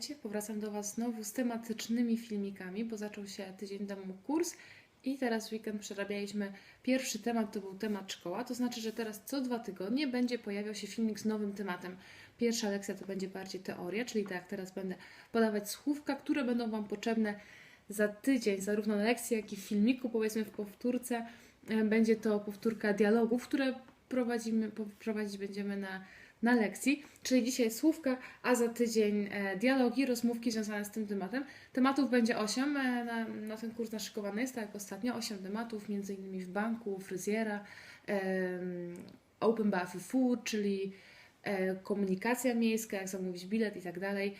Witajcie, powracam do Was znowu z tematycznymi filmikami, bo zaczął się tydzień temu kurs i teraz w weekend przerabialiśmy pierwszy temat, to był temat szkoła, to znaczy, że teraz co dwa tygodnie będzie pojawiał się filmik z nowym tematem. Pierwsza lekcja to będzie bardziej teoria, czyli tak teraz będę podawać słówka, które będą Wam potrzebne za tydzień, zarówno na lekcji, jak i w filmiku, powiedzmy w powtórce. E, Będzie to powtórka dialogów, które prowadzimy, prowadzić będziemy na, na lekcji, czyli dzisiaj słówka, a za tydzień e, dialogi, rozmówki związane z tym tematem. Tematów będzie 8, e, na, na ten kurs naszykowany jest, tak jak ostatnio, 8 tematów, innymi w banku, fryzjera, open for food, czyli e, komunikacja miejska, jak zamówić bilet i tak dalej.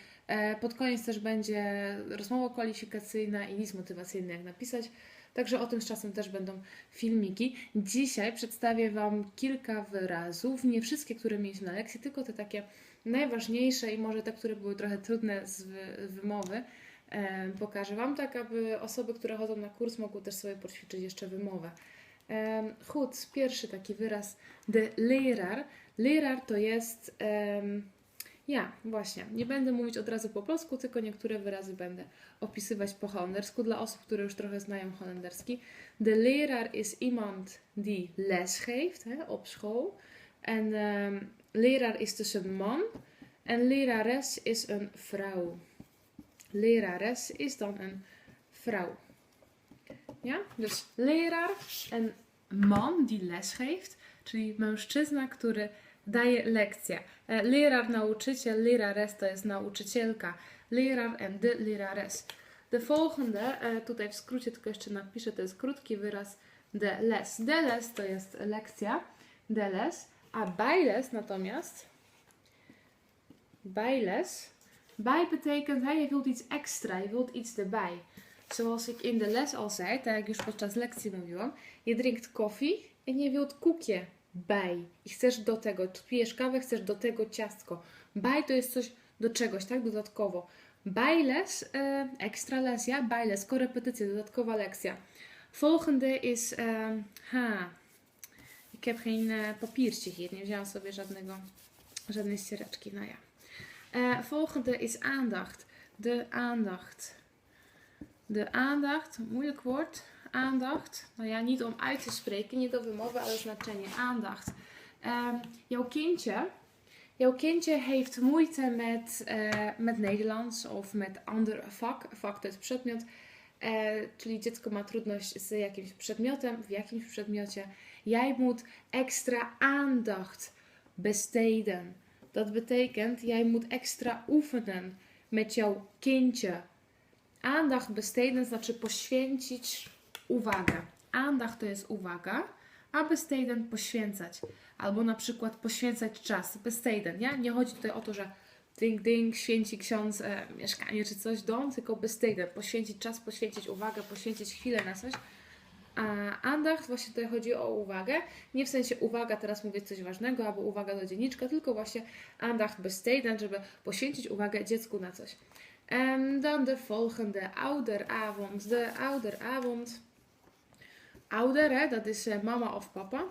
Pod koniec też będzie rozmowa kwalifikacyjna i list motywacyjny, jak napisać. Także o tym z czasem też będą filmiki. Dzisiaj przedstawię Wam kilka wyrazów, nie wszystkie, które mieliśmy na lekcji, tylko te takie najważniejsze i może te, które były trochę trudne z wy- wymowy. Pokażę Wam tak, aby osoby, które chodzą na kurs, mogły też sobie poćwiczyć jeszcze wymowę. Chód, pierwszy taki wyraz, de leraar. Leraar to jest, ja, właśnie, nie będę mówić od razu po polsku, tylko niektóre wyrazy będę opisywać po holendersku dla osób, które już trochę znają holenderski. De leraar is iemand die les geeft hè, op school. En um, leraar is dus een man en lerares is een vrouw. Lerares is dan een vrouw. Ja, dus leraar en man die les geeft, czyli mężczyzna, który daje lekcję. E, Leraar, nauczyciel, lerares to jest nauczycielka. Leraar en de lerares. De volgende, tutaj w skrócie tylko jeszcze napiszę, to jest krótki wyraz de les. De les to jest lekcja, de les, a bijles natomiast, bijles, bij betekent, hè, je wilt iets extra, je wilt iets erbij. Zoals ik in de les al zei, tak jak już podczas lekcji mówiłam, je drinkt koffie en je wilt koekje bij. I chcesz do tego, pijesz kawę, chcesz do tego ciastko. Bij to jest coś do czegoś, tak, dodatkowo. Bijles, e, extra les, ja, bijles, korepetycja, dodatkowa lekcja. Volgende is, e, ha, ik heb geen e, papiertje hier, nie wzięłam sobie żadnego, żadnej ściereczki, no ja. E, volgende is aandacht, de aandacht. De aandacht, moeilijk woord. Aandacht. Nou ja, niet om uit te spreken, niet over wymowy, ale znaczenie. Aandacht. Ehm, jouw kindje, jouw kindje heeft moeite met, eh, met Nederlands of met ander vak. Vak to jest przedmiot. E, czyli dziecko ma trudność z jakimś przedmiotem, w jakimś przedmiocie. Jij moet extra aandacht besteden. Dat betekent, jij moet extra oefenen met jouw kindje. Aandacht besteden znaczy poświęcić uwagę. Aandacht to jest uwaga, a besteden poświęcać. Albo na przykład poświęcać czas. Besteden, nie? Nie chodzi tutaj o to, że ding ding, święci ksiądz e, mieszkanie czy coś, dom, tylko besteden. Poświęcić czas, poświęcić uwagę, poświęcić chwilę na coś. A aandacht właśnie tutaj chodzi o uwagę. Nie w sensie uwaga, teraz mówię coś ważnego, albo uwaga do dzienniczka, tylko właśnie aandacht besteden, żeby poświęcić uwagę dziecku na coś. En dan de volgende, ouderavond. De ouderavond. Ouder, hè, dat is eh, mama of papa.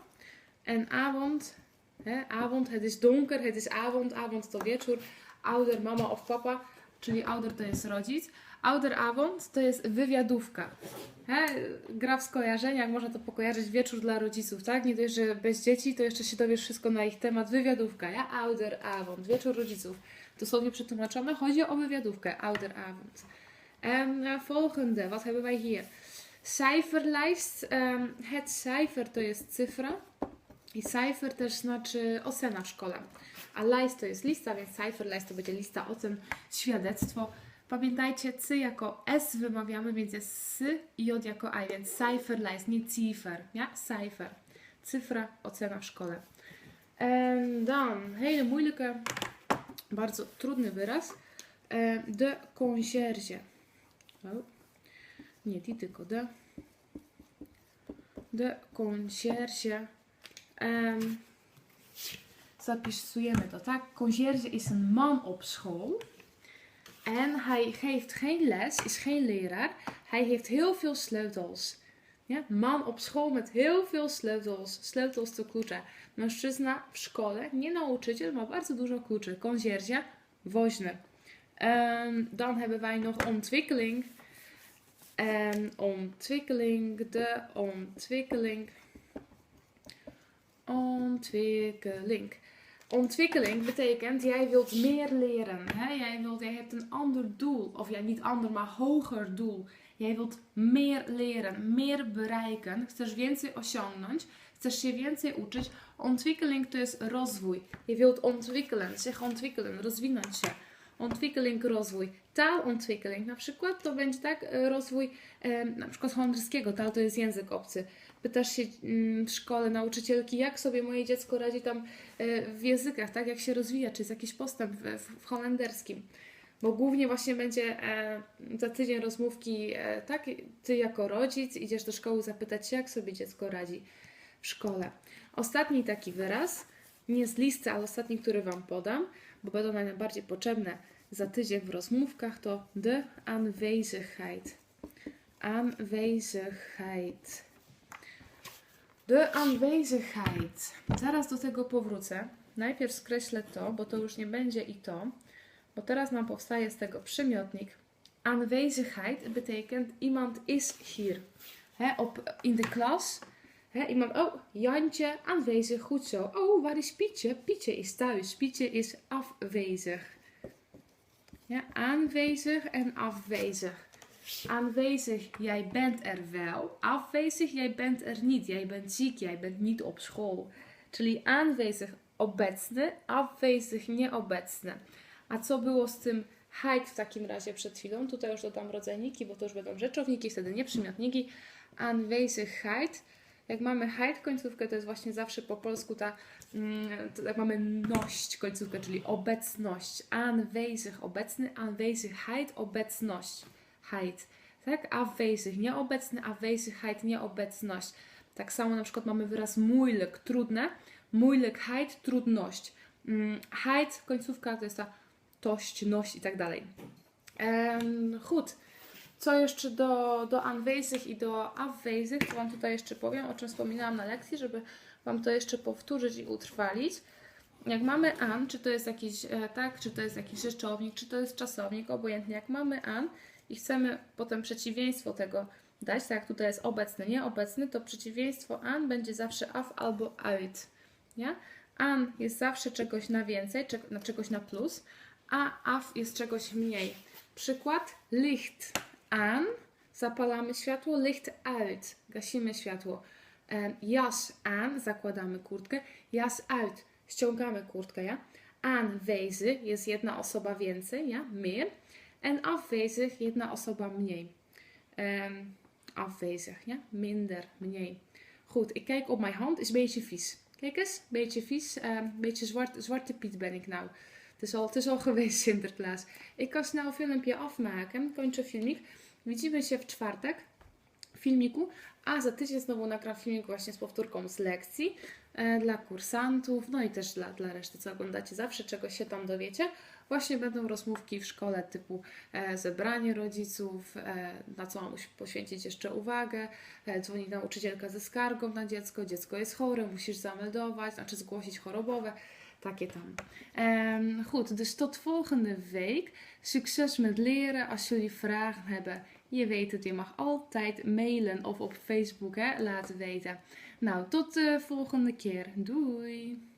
En avond, hè, avond, het is donker, het is avond, avond to wieczór. Ouder, mama of papa, czyli ouder to jest rodzic. Ouderavond to jest wywiadówka. He, gra w skojarzeniach, można to pokojarzyć wieczór dla rodziców, tak? Nie dość, że bez dzieci, to jeszcze się dowiesz wszystko na ich temat. Wywiadówka, ja? Ouderavond, wieczór rodziców. Dosłownie przetłumaczone, chodzi o wywiadówkę, ouderavond. En eh, volgende, wat hebben wij hier? Cijferlijst. Het cijfer to jest cyfra i cijfer też znaczy ocena w szkole. A lijst to jest lista, więc cijferlijst to będzie lista ocen, świadectwo. Pamiętajcie, cy jako S wymawiamy, więc jest sy i J jako I, więc cijferlijst, nie cipher, ja? Cijfer. Cyfra, ocena w szkole. Dan, hele moeilijke, bardzo trudny wyraz. De conciërge. Oh. Nie die, tylko de. De conciërge. Em, zapisujemy to, tak? Conciërge is een man op school. En hij geeft geen les, is geen leraar. Hij heeft heel veel sleutels. Ja? Man op school met heel veel sleutels. Sleutels to klucze. Mężczyzna w szkole, nie nauczyciel, ma bardzo dużo kluczy. Conciërge, woźny. Ehm, dan hebben wij nog ontwikkeling. En ontwikkeling, de ontwikkeling. Ontwikkeling. Ontwikkeling betekent jij wilt meer leren. Hè? Jij, wilt, jij hebt een ander doel. Of ja, niet ander, maar hoger doel. Jij wilt meer leren, meer bereiken. Chcesz więcej osiągnąć. Chcesz się więcej uczyć. Ontwikkeling to jest rozwój. Je wilt ontwikkelen, zich ontwikkelen, rozwinąć się. Ontwikkeling, rozwój. Taalontwikkeling na przykład to będzie tak e, rozwój na przykład holenderskiego. Tal to jest język obcy. Pytasz się mm, w szkole nauczycielki, jak sobie moje dziecko radzi tam e, w językach, tak? Jak się rozwija, czy jest jakiś postęp w, w, holenderskim. Bo głównie właśnie będzie e, za tydzień rozmówki, tak? Ty jako rodzic idziesz do szkoły zapytać się, jak sobie dziecko radzi w szkole. Ostatni taki wyraz, nie z listy, ale ostatni, który Wam podam, bo będą nam najbardziej potrzebne za tydzień w rozmówkach, to de aanwezigheid. Aanwezigheid. De aanwezigheid. Zaraz do tego powrócę. Najpierw skreślę to, bo to już nie będzie i to, bo teraz nam powstaje z tego przymiotnik. Aanwezigheid betekent iemand is hier. Hè, op, in de klas. Hè, iemand, oh, Jantje, aanwezig, goed zo. Oh, waar is Pietje? Pietje is thuis. Pietje is afwezig. Ja, aanwezig en afwezig. Aanwezig, jij bent er wel. Afwezig, jij bent er niet. Jij bent ziek, jij bent niet op school. Czyli aanwezig, obecny, afwezig, nieobecny. A co było z tym heit w takim razie przed chwilą? Tutaj już dodam rodzajniki, bo to już będą rzeczowniki, wtedy nie przymiotniki. Aanwezigheid. Jak mamy heit końcówkę, to jest właśnie zawsze po polsku ta, mm, jak mamy ność końcówkę, czyli obecność. Aanwezig, obecny, aanwezigheid, obecność. Heit. Tak? Afwezig, nieobecny, afwezigheid, nieobecność. Tak samo na przykład mamy wyraz moeilijk, trudne. Moeilijkheid, trudność. Mm, heit, końcówka to jest ta tość, ność i tak dalej. Goed. Co jeszcze do, do aanwezig i do afwezig, to Wam tutaj jeszcze powiem, o czym wspominałam na lekcji, żeby Wam to jeszcze powtórzyć i utrwalić. Jak mamy an, czy to jest jakiś, e, tak, czy to jest jakiś rzeczownik, czy to jest czasownik, obojętnie jak mamy an i chcemy potem przeciwieństwo tego dać, tak jak tutaj jest obecny, nieobecny, to przeciwieństwo an będzie zawsze af albo uit. Nie? An jest zawsze czegoś na więcej, czegoś na plus, a af jest czegoś mniej. Przykład licht an, zapalamy światło, licht uit, gasimy światło. Em, Jas aan, zakładamy kurtkę, jas uit, ściągamy kurtkę, ja? Aanwezig jest jedna osoba więcej, ja? Meer. En afwezig jedna osoba mniej. Em, afwezig, ja? Minder, mniej. Goed, ik kijk op mijn hand, is een beetje vies. Kijk eens, beetje vies, een beetje zwart, zwarte piet ben ik nou. Is, al, het is al geweest Sinterklaas. Ik kan snel een filmpje afmaken, kończę filmik. Widzimy się w czwartek w filmiku, a za tydzień znowu nagram filmik właśnie z powtórką z lekcji e, dla kursantów, no i też dla, dla reszty, co oglądacie zawsze, czegoś się tam dowiecie. Właśnie będą rozmówki w szkole typu e, zebranie rodziców, e, na co mam poświęcić jeszcze uwagę, e, dzwoni nauczycielka ze skargą na dziecko, dziecko jest chore, musisz zameldować, znaczy zgłosić chorobowe, takie tam. Ehm, goed, dus tot volgende week. Succes met leren. Als jullie vragen hebben, je weet het, je mag altijd mailen of op Facebook hè, laten weten. Nou, tot de volgende keer. Doei!